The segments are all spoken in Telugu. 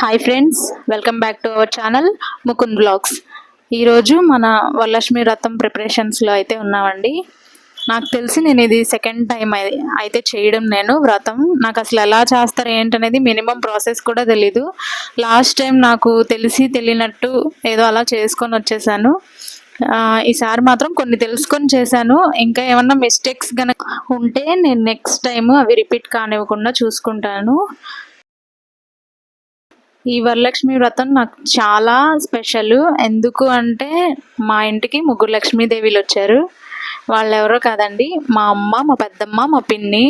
Hi friends welcome back to our channel Mukund blogs ఈరోజు మన వరలక్ష్మి వ్రతం ప్రిపరేషన్స్లో అయితే ఉన్నామండి. నాకు తెలిసి నేను ఇది సెకండ్ టైం అయితే చేయడం నేను వ్రతం. నాకు అసలు ఎలా చేస్తారు ఏంటనేది మినిమం ప్రాసెస్ కూడా తెలీదు. లాస్ట్ టైం నాకు తెలిసి తెలియనట్టు ఏదో అలా చేసుకొని వచ్చేసాను. ఈసారి మాత్రం కొన్ని తెలుసుకొని చేశాను. ఇంకా ఏమన్నా మిస్టేక్స్ కనుక ఉంటే నేను నెక్స్ట్ టైం అవి రిపీట్ కానివ్వకుండా చూసుకుంటాను. ఈ వరలక్ష్మి వ్రతం నాకు చాలా స్పెషల్. ఎందుకు అంటే మా ఇంటికి ముగ్గురు లక్ష్మీదేవిలు వచ్చారు. వాళ్ళు ఎవరో కాదండి మా అమ్మ మా పెద్దమ్మ మా పిన్ని.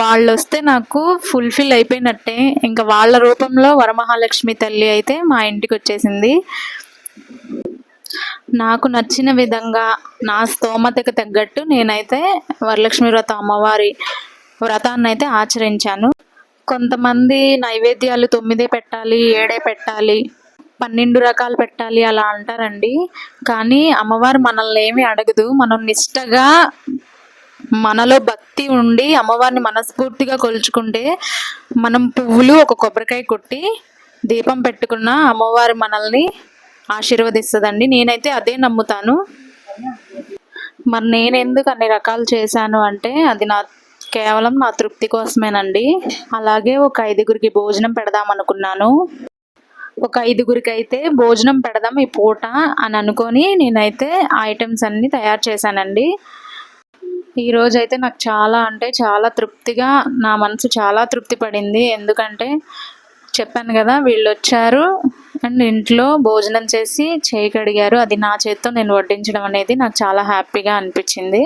వాళ్ళు వస్తే నాకు ఫుల్ఫిల్ అయిపోయినట్టే. ఇంకా వాళ్ళ రూపంలో వరమహాలక్ష్మి తల్లి అయితే మా ఇంటికి వచ్చేసింది. నాకు నచ్చిన విధంగా నా స్తోమతకు తగ్గట్టు నేనైతే వరలక్ష్మి వ్రతం అమ్మవారి వ్రతాన్ని అయితే ఆచరించాను. కొంతమంది నైవేద్యాలు తొమ్మిదే పెట్టాలి ఏడే పెట్టాలి పన్నెండు రకాలు పెట్టాలి అలా అంటారండి. కానీ అమ్మవారు మనల్ని ఏమీ అడగదు. మనం నిష్టగా మనలో భక్తి ఉండి అమ్మవారిని మనస్ఫూర్తిగా కొలుచుకుంటే మనం పువ్వులు ఒక కొబ్బరికాయ కొట్టి దీపం పెట్టుకున్న అమ్మవారు మనల్ని ఆశీర్వదిస్తుందండి. నేనైతే అదే నమ్ముతాను. మరి నేను ఎందుకు అన్ని రకాలు చేశాను అంటే అది నా కేవలం నా తృప్తి కోసమేనండి. అలాగే ఒక ఐదుగురికి భోజనం పెడదాం అనుకున్నాను. ఒక ఐదుగురికి అయితే భోజనం పెడదాం ఈ పూట అని అనుకొని నేనైతే ఆ ఐటమ్స్ అన్నీ తయారు చేశానండి. ఈరోజు అయితే నాకు చాలా అంటే చాలా తృప్తిగా నా మనసు చాలా తృప్తి పడింది. ఎందుకంటే చెప్పాను కదా వీళ్ళు వచ్చారు అండ్ ఇంట్లో భోజనం చేసి చేయి కడిగారు. అది నా చేత్తో నేను వడ్డించడం అనేది నాకు చాలా హ్యాపీగా అనిపించింది.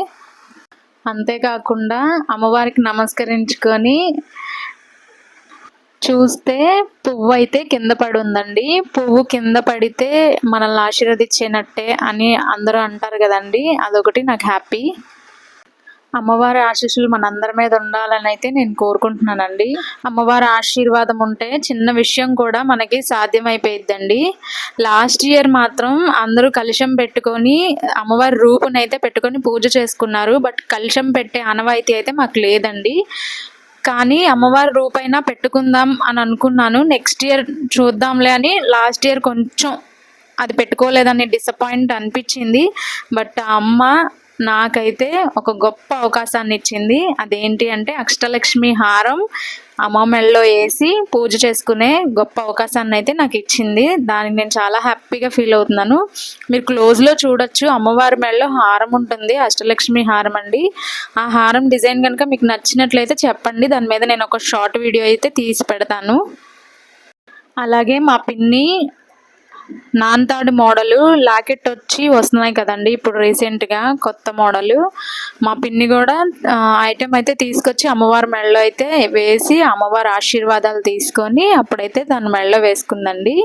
అంతేకాకుండా అమ్మవారికి నమస్కరించుకొని చూస్తే పువ్వు అయితే కింద పడి ఉందండి పువ్వు కింద పడితే మనల్ని ఆశీర్వదించేనట్టే అని అందరూ అంటారు కదండి. అదొకటి నాకు హ్యాపీ. అమ్మవారి ఆశీస్సులు మనందరి మీద ఉండాలని అయితే నేను కోరుకుంటున్నానండి. అమ్మవారి ఆశీర్వాదం ఉంటే చిన్న విషయం కూడా మనకి సాధ్యమైపోయిద్దండి. లాస్ట్ ఇయర్ మాత్రం అందరూ కలిశం పెట్టుకొని అమ్మవారి రూపునైతే పెట్టుకొని పూజ చేసుకున్నారు. బట్ కలుషం పెట్టే ఆనవాయితీ అయితే మాకు లేదండి. కానీ అమ్మవారి రూపైనా పెట్టుకుందాం అని అనుకున్నాను. నెక్స్ట్ ఇయర్ చూద్దాంలే అని లాస్ట్ ఇయర్ కొంచెం అది పెట్టుకోలేదని డిసప్పాయింట్ అనిపించింది. బట్ ఆ అమ్మ నాకైతే ఒక గొప్ప అవకాశాన్ని ఇచ్చింది అదేంటి అంటే అష్టలక్ష్మి హారం అమ్మ మెడలో వేసి పూజ చేసుకునే గొప్ప అవకాశాన్ని అయితే నాకు ఇచ్చింది దానికి నేను చాలా హ్యాపీగా ఫీల్ అవుతున్నాను. మీరు క్లోజ్లో చూడొచ్చు. అమ్మవారి మెడలో హారం ఉంటుంది. అష్టలక్ష్మి హారం అండి. ఆ హారం డిజైన్ కనుక మీకు నచ్చినట్లయితే చెప్పండి. దాని మీద నేను ఒక షార్ట్ వీడియో అయితే తీసి పెడతాను. అలాగే మా పిన్ని నాన్తాడు మోడలు లాకెట్ వచ్చి వస్తున్నాయి కదండి. ఇప్పుడు రీసెంట్గా కొత్త మోడలు. మా పిన్ని కూడా ఐటెం అయితే తీసుకొచ్చి అమ్మవారి మెడలో అయితే వేసి అమ్మవారి ఆశీర్వాదాలు తీసుకొని అప్పుడైతే దాని మెడలో వేసుకుందండి.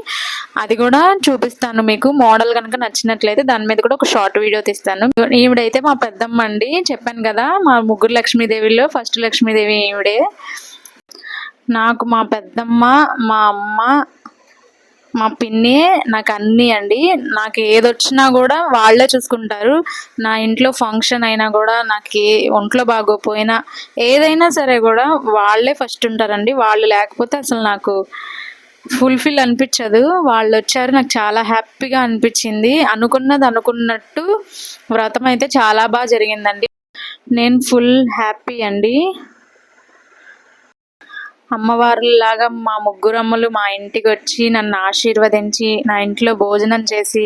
అది కూడా చూపిస్తాను మీకు. మోడల్ కనుక నచ్చినట్లయితే దాని మీద కూడా ఒక షార్ట్ వీడియో తీస్తాను. ఈవిడైతే మా పెద్దమ్మ అండి. చెప్పాను కదా మా ముగ్గురు లక్ష్మీదేవిలో ఫస్ట్ లక్ష్మీదేవి ఈవిడే. నాకు మా పెద్దమ్మ మా అమ్మ మా పిన్ని నాకు అన్నీ అండి. నాకు ఏది వచ్చినా కూడా వాళ్ళే చూసుకుంటారు. నా ఇంట్లో ఫంక్షన్ అయినా కూడా నాకు ఏ ఒంట్లో బాగోపోయినా ఏదైనా సరే కూడా వాళ్ళే ఫస్ట్ ఉంటారండి. వాళ్ళు లేకపోతే అసలు నాకు ఫుల్ఫిల్ అనిపించదు. వాళ్ళు వచ్చారు నాకు చాలా హ్యాపీగా అనిపించింది. అనుకున్నది అనుకున్నట్టు వ్రతం అయితే చాలా బాగా జరిగిందండి. నేను ఫుల్ హ్యాపీ అండి. అమ్మవారులాగా మా ముగ్గురమ్మలు మా ఇంటికి వచ్చి నన్ను ఆశీర్వదించి నా ఇంట్లో భోజనం చేసి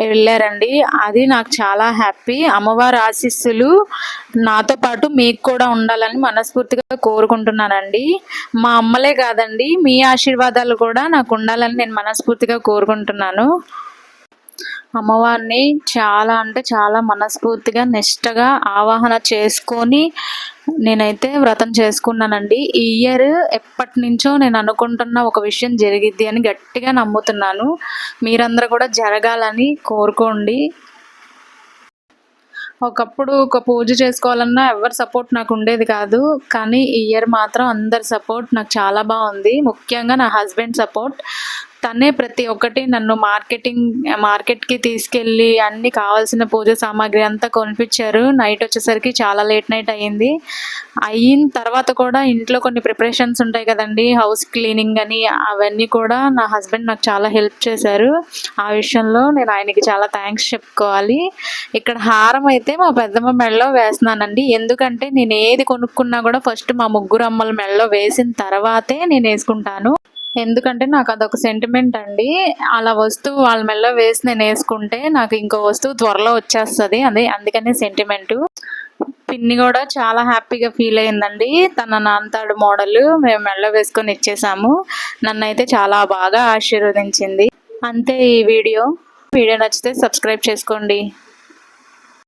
వెళ్ళారండి. అది నాకు చాలా హ్యాపీ. అమ్మవారి ఆశీస్సులు నాతో పాటు మీకు కూడా ఉండాలని మనస్ఫూర్తిగా కోరుకుంటున్నానండి. మా అమ్మలే కాదండి మీ ఆశీర్వాదాలు కూడా నాకు ఉండాలని నేను మనస్ఫూర్తిగా కోరుకుంటున్నాను. అమ్మవారిని చాలా అంటే చాలా మనస్ఫూర్తిగా నిష్టగా ఆవాహన చేసుకొని నేనైతే వ్రతం చేసుకున్నానండి. ఈ ఇయర్ ఎప్పటి నుంచో నేను అనుకుంటున్న ఒక విషయం జరిగిద్ది అని గట్టిగా నమ్ముతున్నాను. మీరందరూ కూడా జరగాలని కోరుకోండి. ఒకప్పుడు ఒక పూజ చేసుకోవాలన్నా ఎవరి సపోర్ట్ నాకు ఉండేది కాదు. కానీ ఈ ఇయర్ మాత్రం అందరి సపోర్ట్ నాకు చాలా బాగుంది. ముఖ్యంగా నా హస్బెండ్ సపోర్ట్. తనే ప్రతి ఒక్కటి నన్ను మార్కెటింగ్ మార్కెట్కి తీసుకెళ్ళి అన్ని కావాల్సిన పూజ సామాగ్రి అంతా కొనిపించారు. నైట్ వచ్చేసరికి చాలా లేట్ నైట్ అయ్యింది. అయిన తర్వాత కూడా ఇంట్లో కొన్ని ప్రిపరేషన్స్ ఉంటాయి కదండి. హౌస్ క్లీనింగ్ అని అవన్నీ కూడా నా హస్బెండ్ నాకు చాలా హెల్ప్ చేశారు. ఆ విషయంలో నేను ఆయనకి చాలా థ్యాంక్స్ చెప్పుకోవాలి. ఇక్కడ హారం అయితే మా పెద్దమ్మ మెడలో వేస్తున్నానండి. ఎందుకంటే నేను ఏది కొనుక్కున్నా కూడా ఫస్ట్ మా ముగ్గురు అమ్మల మెడలో వేసిన తర్వాతే నేను వేసుకుంటాను. ఎందుకంటే నాకు అదొక సెంటిమెంట్ అండి. అలా వస్తువు వాళ్ళ మెల్ల వేసి నేను వేసుకుంటే నాకు ఇంకో వస్తువు త్వరలో వచ్చేస్తుంది. అదే అందుకనే సెంటిమెంట్ పిన్ని కూడా చాలా హ్యాపీగా ఫీల్ అయిందండి. తన నాన్నతాడు మోడల్ మేము మెల్ల వేసుకొని ఇచ్చేసాము. నన్ను అయితే చాలా బాగా ఆశీర్వదించింది. అంతే ఈ వీడియో. వీడియో నచ్చితే సబ్స్క్రైబ్ చేసుకోండి.